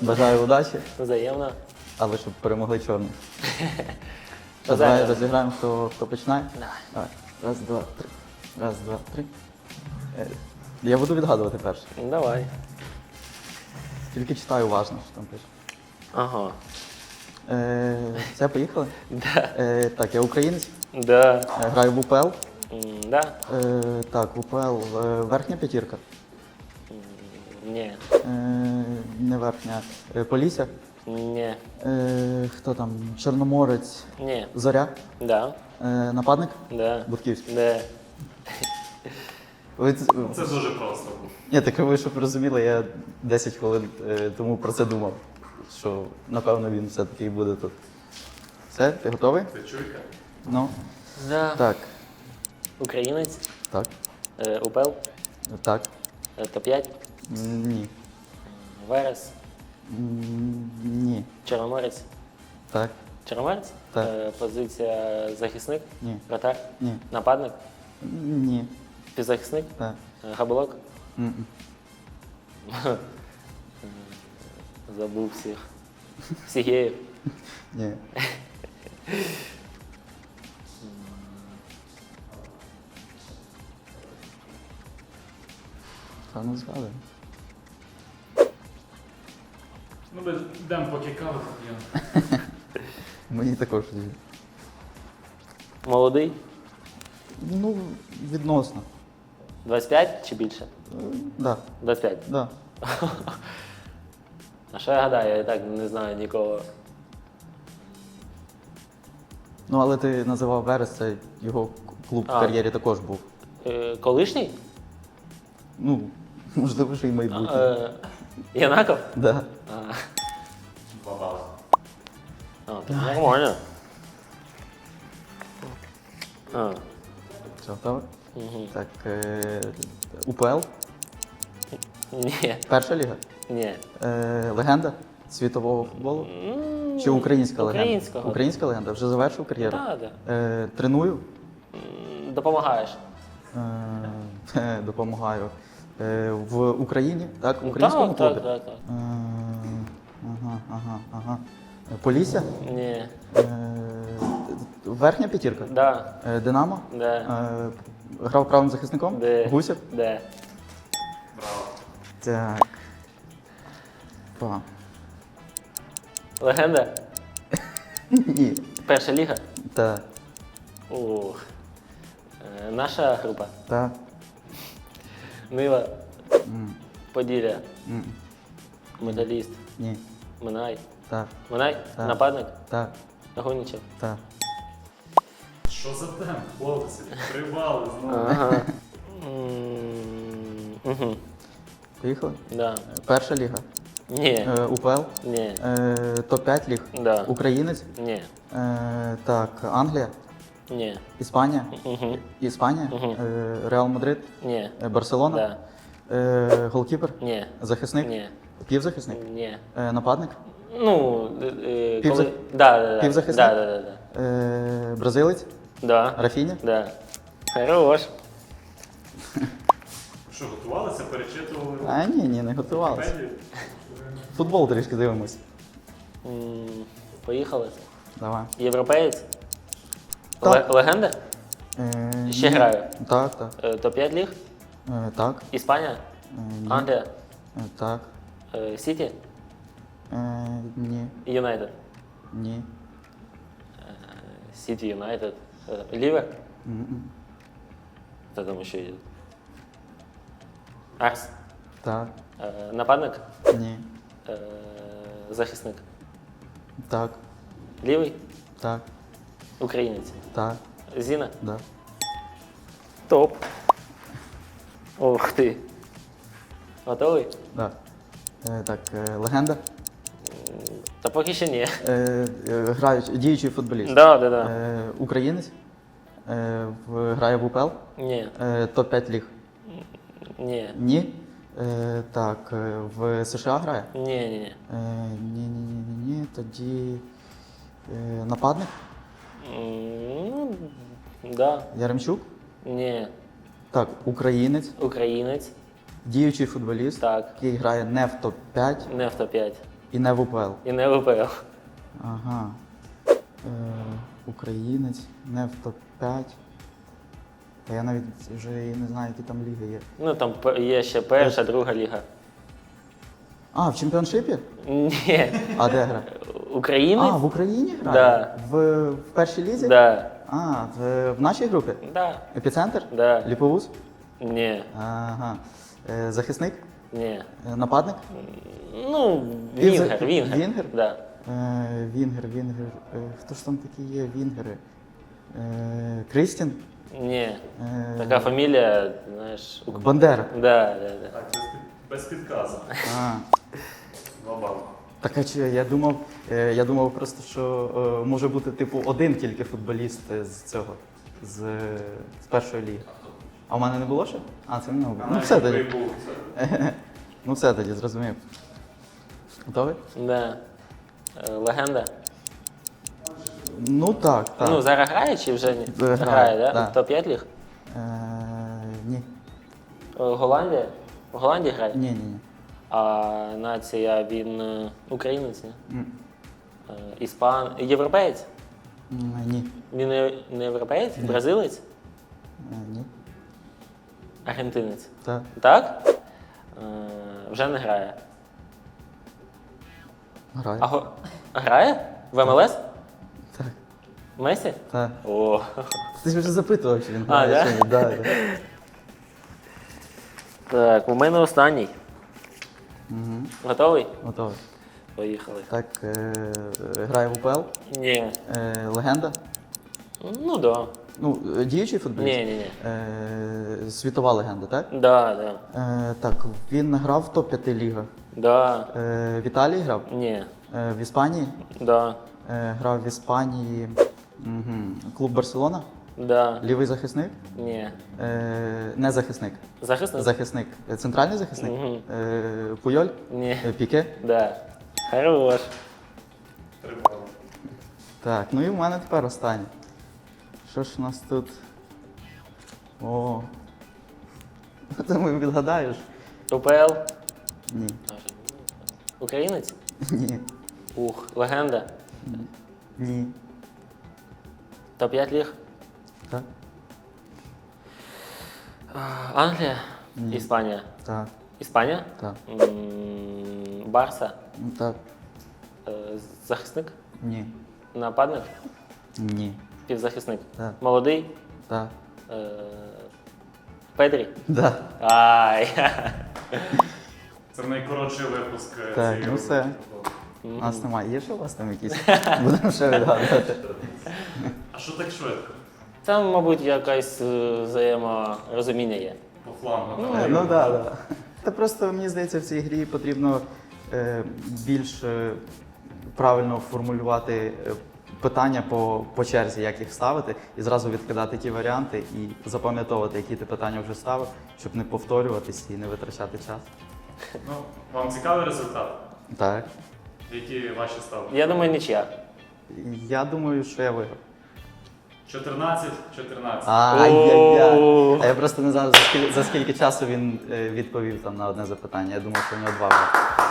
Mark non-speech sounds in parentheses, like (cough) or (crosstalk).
Бажаю удачі, Взаємно. але щоб перемогли чорні. (laughs) Що, Бажаю. давай розіграємо, хто, хто починає? Давай. Давай. Раз, два, три. Раз, два, три. Е, Я буду відгадувати перше. Ну, Давай. Тільки читаю уважно, що там пише. Ага. Е, Все, поїхали? (laughs) Да. Е, так, я українець, Да. е, граю в УПЛ. М, Да. Е, так, в УПЛ е, верхня п'ятірка. Ні. Е, не верхня. Е, Полісся. Ні. Е, хто там? Чорноморець. Ні. Зоря. Да. Е, нападник? Да. Будківський. Да. (laughs) Ви, ц- Це дуже просто. Ні, так ви щоб розуміли, я 10 хвилин е, тому про це думав. Що напевно він все-таки і буде тут. Все, ти готовий? Це чуйка? Ну. Да. Так. Українець. Так. Е, УПЛ. Так. Е, Топ-5. Ні. Верес. М, Ні. Чорноморець. Так. Чорноморець? Так. Е, Позиція захисник. Ні. Вратар. Ні. Нападник. Ні. Півзахисник. Так. Е, Габулок. М-м. (laughs) Забув всіх. Сігєєв. Ні. (laughs) Та ну згадуємо. Ну, ми йдемо поки каву поп'ємо. (laughs) Мені також. Молодий. Ну, відносно. 25 чи більше? Е, Да, 25. да. (laughs) А що я гадаю, я і так не знаю нікого. Ну, але ти називав Верес, це його клуб в А. кар'єрі також був. Е, колишній? Ну, (laughs) можливо, що й майбутнє. Е, Янаков? Да. А, а, так нормально. А, Все, готовий? угу. Так, е, УПЛ, Ні, перша ліга, ні. е, легенда світового футболу. М, Чи українська легенда? Українського. Українська легенда. Вже завершив кар'єру. Так, так. Е, треную, М, Допомагаєш. е, (laughs) допомагаю. Е, в Україні, так? В українському так, клубі. так, так, так. Е, ага, ага, ага. Полісся, Ні. е, верхня п'ятірка, Да. е, Динамо, Да. е, грав правим захисником, Де? Гусєв. Де? Браво. Так. Па. Легенда? Ні. Перша ліга? Так, Ух. Е, Наша група. так. Нива. М, Поділля. м, Металіст. Ні. Минай. Так, Минай? Так. Нападник? так, Гонічев. так. Що за темп, хлопці? Три бали знову. Ага. Угу. Поїхали? Да. Перша ліга. Ні. Е, УПЛ. Ні. Е, топ-5 ліг. Да. Українець. Ні. Е, так, Англія. Ні. Іспанія. Угу. Іспанія. Е, Реал Мадрид. Ні. Е, Барселона. Да. Е, голкіпер. Ні. Захисник. Ні. Півзахисник. Ні. Е, нападник. Ну, е, е, Півзах- коли... Да, да, да. Півзахисник? Да, да, да, да. Е, бразилець. Да. Рафіня. Да. Хорош. Що, готувалися, перечитували? А ні, ні, не готувалися. Вікіпедію? Футбол трішки дивимось. М, Поїхали. Давай. Європеєць? Так. Ле- Легенда? Е, Ще ні. граю. Так, так. Е, Топ-5 ліг? Е, так. Іспанія? Е, ні. Англія? Е, так. Е, Сіті? Е, ні. Юнайтед? Ні. Сіті, Юнайтед. Е, Лівер? М-м. Хто там ще є? Арс? Так. Е, Нападник? Ні. Е, Захисник? Так. Лівий? Так. Українець? Так. Зіна? Да. Топ. Ох ти. Готовий? Да. Е, так, е, легенда. Та поки ще ні. Е, е, грають, діючий футболіст. Да, да, да. Е, українець. Е, в, грає в УПЛ. Ні. Е, топ-5 ліг. Ні. Ні. Е, так, е, в США грає. Ні, ні, ні. Е, ні, ні, ні, ні, ні. Тоді е, нападник. М, Ну, да. Яремчук. Ні. Так, українець, Українець. діючий футболіст, Так. який грає не в топ-5. Не в топ-5. І не в УПЛ. І не в УПЛ. Ага. Е, українець, не в топ-5. Та я навіть вже і не знаю, які там ліги є. Ну там є ще перша, друга ліга. А, в чемпіоншипі? Ні. А де гра? Українець? А, в Україні грає? Да. В, в першій лізі? Да. А, в, в нашій групі? Да. Епіцентр? Да. Ліповуз? Ні. Ага. Е, захисник? Ні. Е, нападник? Ну, Вінгер, Вінгер. Вінгер? Да. Е, Вінгер, Вінгер. Е, хто ж там такі є Вінгери? Е, Крістін? Ні. Е, Така фамілія, знаєш. ук- Бандера. Да, да, да. Так, без, під- без підказу. А. Бали. Так, а чи я думав, е, я думав просто, що е, може бути типу один тільки футболіст з цього, з, з першої ліги. А в мене не було ще? А, це в мене було. Ну все тоді. (laughs) Ну все тоді, зрозумів. Готовий? да. Е, Легенда. Ну так, так. Ну, зараз грає чи вже ні? Грає, Грає, да? да. Топ-5 ліг? Е, ні. Е, Голландія? В Голландії грає? Ні, ні, ні. А нація він е, українець, ні? М, Е, Іспан. Європеєць? м, Ні. Він не, не європеєць? Бразилець? Е, Ні. Аргентинець. Так. Так? Е, вже не грає. Грає. А грає? В МЛС? Так. Месі? Так. О. Ти ж вже запитував, чи він А, грає, да? чи ні. Да, да. Так, у мене останній. Угу. Готовий? Готовий. Поїхали. Так, е, грає в УПЛ. Ні. Е, легенда. Ну да. Ну, е, діючий футболіст? Ні, ні, ні. Е, світова легенда, так? Да, да. Е, так, він грав в топ-5 ліга. Да. Е, в Італії грав? Ні. Е, в Іспанії? Да. Е, грав в Іспанії. Угу. Клуб Барселона? Да. Лівий захисник? Ні. Е, не захисник. Захисник? Захисник. Е, Центральний захисник? Мгм. Е, Пуйоль? Ні. Е, Піке? Да. Хорош. Так, ну і в мене тепер останнє. Що ж у нас тут? О. (laughs) Ти ми відгадаєш? УПЛ. Ні. Українець? Ні. Ух, легенда. Ні. Топ-5 ліг. Так? А, Англія? Ні. Іспанія. Так. Іспанія? Так. М, Барса. Ну так. Е, Захисник? Ні. Нападник? Ні. Півзахисник. Так. Молодий? Так. Е, Педрі? Да. Ай. Це найкоротший випуск е, Так, цієї ну все. рубрики. У нас немає. Є ще у вас там якісь? (laughs) Будемо ще відгадувати. А що так швидко? Там, мабуть, якесь е, взаєморозуміння є. По флангу. Е, давай. Ну так, так. Та просто мені здається, в цій грі потрібно е, більш е, правильно формулювати е, питання по, по черзі, як їх ставити, і зразу відкидати ті варіанти і запам'ятовувати, які ти питання вже ставив, щоб не повторюватись і не витрачати час. Ну, вам цікавий результат? Так. Які ваші ставки? Я думаю, нічия. Я думаю, що я виграв. 14, 14. Ай-яй-яй. А я просто не знаю, за скільки, за скільки часу він е, відповів там на одне запитання. Я думав, що у нього два були.